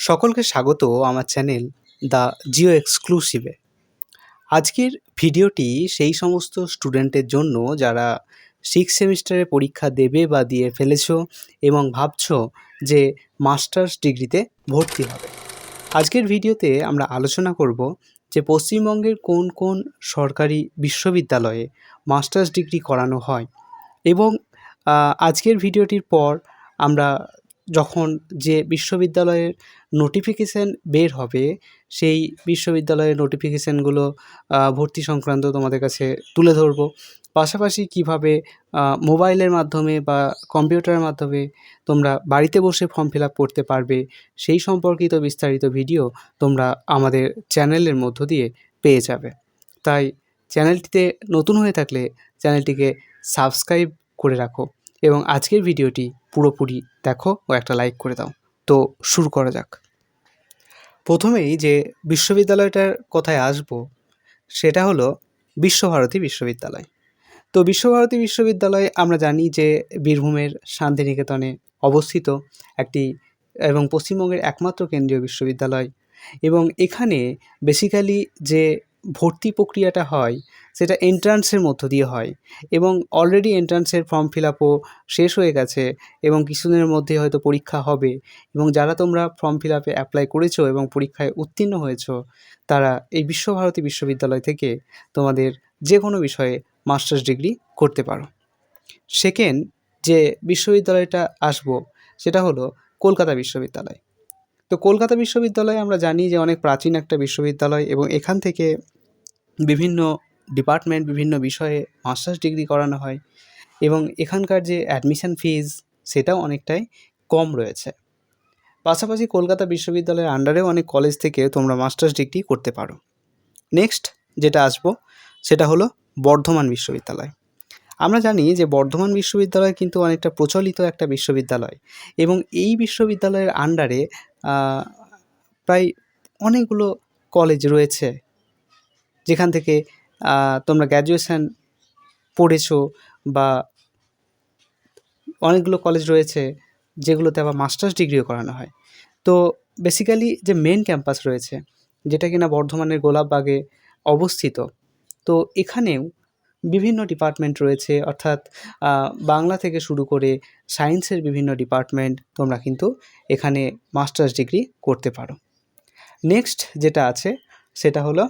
সকলকে স্বাগত আমার চ্যানেল দ্য জিও এক্সক্লুসিভে। আজকের ভিডিওটি সেই সমস্ত স্টুডেন্টের জন্য যারা সিক্স সেমিস্টারে পরীক্ষা দেবে বা দিয়ে ফেলেছ এবং ভাবছ যে মাস্টার্স ডিগ্রিতে ভর্তি হবে। আজকের ভিডিওতে আমরা আলোচনা করব যে পশ্চিমবঙ্গের কোন কোন সরকারি বিশ্ববিদ্যালয়ে মাস্টার্স ডিগ্রি করানো হয় এবং আজকের ভিডিওটির পর আমরা যখন যে বিশ্ববিদ্যালয়ের নোটিফিকেশান বের হবে, সেই বিশ্ববিদ্যালয়ের নোটিফিকেশানগুলো ভর্তি সংক্রান্ত তোমাদের কাছে তুলে ধরবো। পাশাপাশি কীভাবে মোবাইলের মাধ্যমে বা কম্পিউটারের মাধ্যমে তোমরা বাড়িতে বসে ফর্ম ফিল আপ করতে পারবে, সেই সম্পর্কিত বিস্তারিত ভিডিও তোমরা আমাদের চ্যানেলের মধ্য দিয়ে পেয়ে যাবে। তাই চ্যানেলটিতে নতুন হয়ে থাকলে চ্যানেলটিকে সাবস্ক্রাইব করে রাখো এবং আজকের ভিডিওটি পুরোপুরি দেখো ও একটা লাইক করে দাও। তো শুরু করা যাক। প্রথমেই যে বিশ্ববিদ্যালয়টার কথায় আসব, সেটা হলো বিশ্বভারতী বিশ্ববিদ্যালয়। তো বিশ্বভারতী বিশ্ববিদ্যালয় আমরা জানি যে বীরভূমের শান্তিনিকেতনে অবস্থিত একটি এবং পশ্চিমবঙ্গের একমাত্র কেন্দ্রীয় বিশ্ববিদ্যালয় এবং এখানে বেসিক্যালি যে ভর্তি প্রক্রিয়াটা হয় সেটা এন্ট্রান্সের মধ্য দিয়ে হয়। এবং অলরেডি এন্ট্রান্সের ফর্ম ফিল আপও শেষ হয়ে গেছে এবং কিছুদিনের মধ্যে হয়তো পরীক্ষা হবে। এবং যারা তোমরা ফর্ম ফিল আপে অ্যাপ্লাই করেছ এবং পরীক্ষায় উত্তীর্ণ হয়েছো, তারা এই বিশ্বভারতী বিশ্ববিদ্যালয় থেকে তোমাদের যে কোনো বিষয়ে মাস্টার্স ডিগ্রি করতে পারো। সেকেন্ড যে বিশ্ববিদ্যালয়টা আসব, সেটা হলো কলকাতা বিশ্ববিদ্যালয়। তো কলকাতা বিশ্ববিদ্যালয় আমরা জানি যে অনেক প্রাচীন একটা বিশ্ববিদ্যালয় এবং এখান থেকে বিভিন্ন ডিপার্টমেন্ট বিভিন্ন বিষয়ে মাস্টার্স ডিগ্রি করানো হয় এবং এখানকার যে অ্যাডমিশন ফিজ সেটাও অনেকটাই কম রয়েছে। পাশাপাশি কলকাতা বিশ্ববিদ্যালয়ের আন্ডারেও অনেক কলেজ থেকে তোমরা মাস্টার্স ডিগ্রি করতে পারো। নেক্সট যেটা আসব সেটা হলো বর্ধমান বিশ্ববিদ্যালয়। আমরা জানি যে বর্ধমান বিশ্ববিদ্যালয় কিন্তু অনেকটা প্রচলিত একটা বিশ্ববিদ্যালয় এবং এই বিশ্ববিদ্যালয়ের আন্ডারে প্রায় অনেকগুলো কলেজ রয়েছে যেখান থেকে তোমরা গ্র্যাজুয়েশান পড়েছো বা অনেকগুলো কলেজ রয়েছে যেগুলোতে আবার মাস্টার্স ডিগ্রিও করানো হয়। তো বেসিক্যালি যে মেন ক্যাম্পাস রয়েছে, যেটা কিনা বর্ধমানের গোলাপবাগে অবস্থিত, তো এখানেও বিভিন্ন ডিপার্টমেন্ট রয়েছে, অর্থাৎ বাংলা থেকে শুরু করে সায়েন্সের বিভিন্ন ডিপার্টমেন্ট তোমরা কিন্তু এখানে মাস্টার্স ডিগ্রি করতে পারো। নেক্সট যেটা আছে, সেটা হলো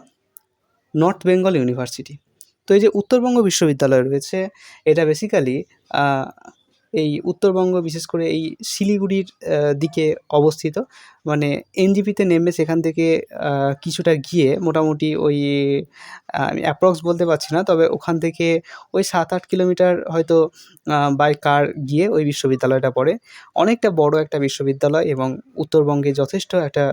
নর্থ বেঙ্গল ইউনিভার্সিটি তো এই যে উত্তরবঙ্গ বিশ্ববিদ্যালয় রয়েছে এটা বেসিক্যালি এই উত্তরবঙ্গ, বিশেষ করে এই শিলিগুড়ির দিকে অবস্থিত। মানে এনজিপিতে নেমে সেখান থেকে কিছুটা গিয়ে মোটামুটি ওই আমি অ্যাপ্রক্স বলতে পারছি না, তবে ওখান থেকে ওই সাত আট কিলোমিটার হয়তো বাই কার গিয়ে ওই বিশ্ববিদ্যালয়টা পড়ে। অনেকটা বড় একটা বিশ্ববিদ্যালয় এবং উত্তরবঙ্গে যথেষ্ট একটা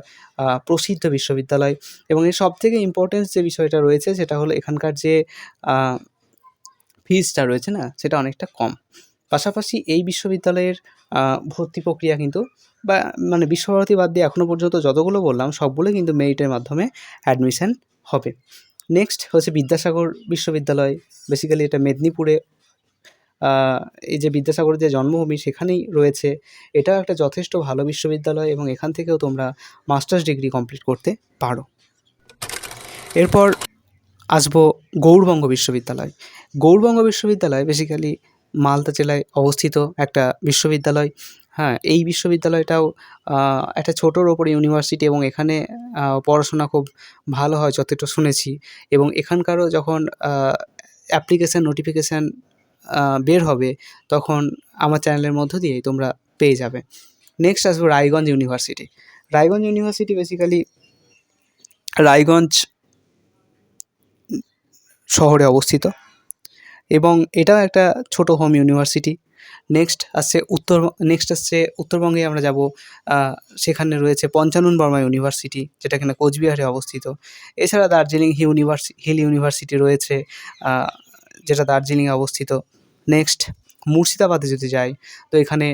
প্রসিদ্ধ বিশ্ববিদ্যালয়। এবং এর সব থেকে ইম্পর্টেন্স যে বিষয়টা রয়েছে, সেটা হলো এখানকার যে ফিজটা রয়েছে না, সেটা অনেকটা কম। পাশাপাশি এই বিশ্ববিদ্যালয়ের ভর্তি প্রক্রিয়া কিন্তু বা মানে বিশ্বভারতী বাদ দিয়ে এখনও পর্যন্ত যতগুলো বললাম সবগুলো কিন্তু মেরিটের মাধ্যমে অ্যাডমিশান হবে। নেক্সট হচ্ছে বিদ্যাসাগর বিশ্ববিদ্যালয়। বেসিক্যালি এটা মেদিনীপুরে এই যে বিদ্যাসাগরের যে জন্মভূমি সেখানেই রয়েছে। এটাও একটা যথেষ্ট ভালো বিশ্ববিদ্যালয় এবং এখান থেকেও তোমরা মাস্টার্স ডিগ্রি কমপ্লিট করতে পারো। এরপর আসব গৌড়বঙ্গ বিশ্ববিদ্যালয়। গৌড়বঙ্গ বিশ্ববিদ্যালয় বেসিক্যালি মালদা জেলায় অবস্থিত একটা বিশ্ববিদ্যালয়। হ্যাঁ এই বিশ্ববিদ্যালয়টাও একটা ছোটোর ওপরে ইউনিভার্সিটি এবং এখানে পড়াশোনা খুব ভালো হয় যতটা শুনেছি। এবং এখানকারও যখন অ্যাপ্লিকেশান নোটিফিকেশান বের হবে, তখন আমার চ্যানেলের মধ্য দিয়েই তোমরা পেয়ে যাবে। নেক্সট আসব Raiganj university. Raiganj university basically Raiganj শহরে অবস্থিত। এবং এটাও একটা ছোট হোম ইউনিভার্সিটি নেক্সট আসছে উত্তর নেক্সট আসছে উত্তরবঙ্গে আমরা যাব সেখানে রয়েছে পঞ্চানন বর্মা ইউনিভার্সিটি যেটা কিনা কোচবিহারে অবস্থিত। এছাড়া দার্জিলিং ইউনিভার্সি হিল ইউনিভার্সিটি রয়েছে যেটা দার্জিলিংয়ে অবস্থিত। নেক্সট মুর্শিদাবাদে যদি যাই, তো এখানে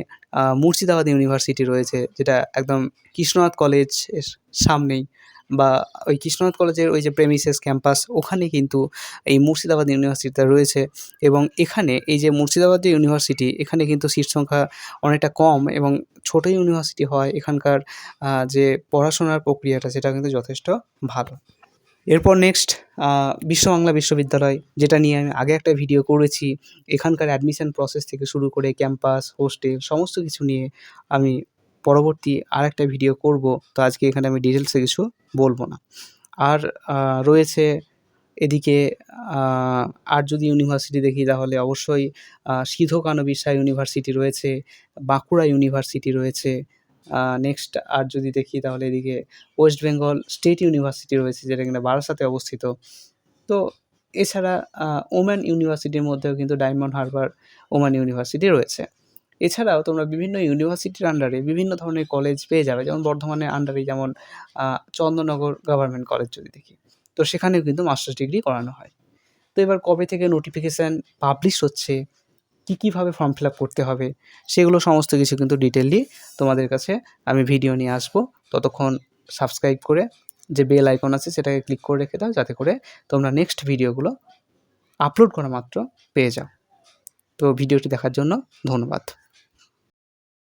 মুর্শিদাবাদ ইউনিভার্সিটি রয়েছে, যেটা একদম কৃষ্ণনাথ কলেজের সামনেই। বা ওই কৃষ্ণনাথ কলেজের ওই যে প্রেমিসেস ক্যাম্পাস ওখানে কিন্তু এই মুর্শিদাবাদ ইউনিভার্সিটিটা রয়েছে এবং এখানে এই যে মুর্শিদাবাদ ইউনিভার্সিটি এখানে কিন্তু সিট সংখ্যা অনেকটা কম এবং ছোটো ইউনিভার্সিটি হয় এখানকার যে পড়াশোনার প্রক্রিয়াটা, সেটা কিন্তু যথেষ্ট ভালো। এরপর নেক্সট বিশ্ব বাংলা বিশ্ববিদ্যালয়, যেটা নিয়ে আমি আগে একটা ভিডিও করেছি। এখানকার অ্যাডমিশন প্রসেস থেকে শুরু করে ক্যাম্পাস হোস্টেল সমস্ত কিছু নিয়ে আমি পরবর্তী আর একটা ভিডিও করব। তো আজকে এখানে আমি ডিটেলসে কিছু বলব না। আর রয়েছে এদিকে আর যদি ইউনিভার্সিটি দেখি, তাহলে অবশ্যই সিধু কানু বিশ্বা ইউনিভার্সিটি রয়েছে, বাঁকুড়া ইউনিভার্সিটি রয়েছে নেক্সট আর যদি দেখি, তাহলে এদিকে ওয়েস্ট বেঙ্গল স্টেট ইউনিভার্সিটি রয়েছে, যেটা কিনা বারাসাতে অবস্থিত। তো এছাড়া ওম্যান ইউনিভার্সিটির মধ্যেও কিন্তু ডায়মন্ড হারবার ওম্যান ইউনিভার্সিটি রয়েছে। এছাড়াও তোমরা বিভিন্ন ইউনিভার্সিটির আন্ডারে বিভিন্ন ধরনের কলেজ পেয়ে যাবে। যেমন বর্ধমানের আন্ডারে যেমন চন্দননগর গভর্নমেন্ট কলেজ যদি দেখি, তো সেখানেও কিন্তু মাস্টার্স ডিগ্রি করানো হয়। তো এবার কবে থেকে নোটিফিকেশান পাবলিশ হচ্ছে, কী কীভাবে ফর্ম ফিল আপ করতে হবে, সেগুলো সমস্ত কিছু কিন্তু ডিটেললি তোমাদের কাছে আমি ভিডিও নিয়ে আসব। ততক্ষণ সাবস্ক্রাইব করে যে বেল আইকন আছে সেটাকে ক্লিক করে রেখে দাও, যাতে করে তোমরা নেক্সট ভিডিওগুলো আপলোড করা মাত্র পেয়ে যাও। তো ভিডিওটি দেখার জন্য ধন্যবাদ।